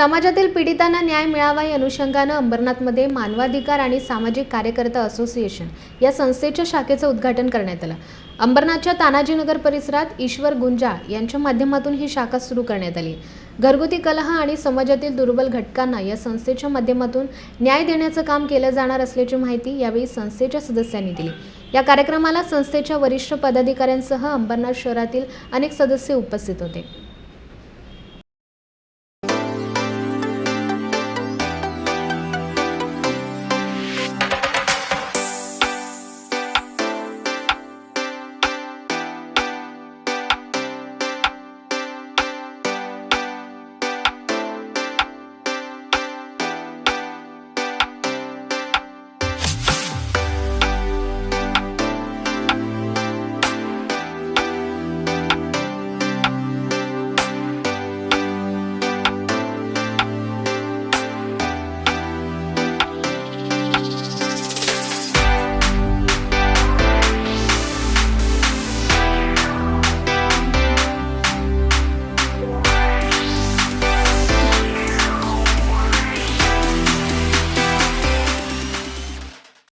समाजातील पीडितांना न्याय मिळावा या अनुषंगानं अंबरनाथमध्ये मानवाधिकार आणि सामाजिक कार्यकर्ता असोसिएशन या संस्थेच्या शाखेचं उद्घाटन करण्यात आलं. अंबरनाथच्या तानाजीनगर परिसरात ईश्वर गुंजा यांच्या माध्यमातून ही शाखा सुरू करण्यात आली. घरगुती कलह आणि समाजातील दुर्बल घटकांना या संस्थेच्या माध्यमातून न्याय देण्याचं काम केलं जाणार असल्याची माहिती यावेळी संस्थेच्या सदस्यांनी दिली. या कार्यक्रमाला संस्थेच्या वरिष्ठ पदाधिकाऱ्यांसह अंबरनाथ शहरातील अनेक सदस्य उपस्थित होते.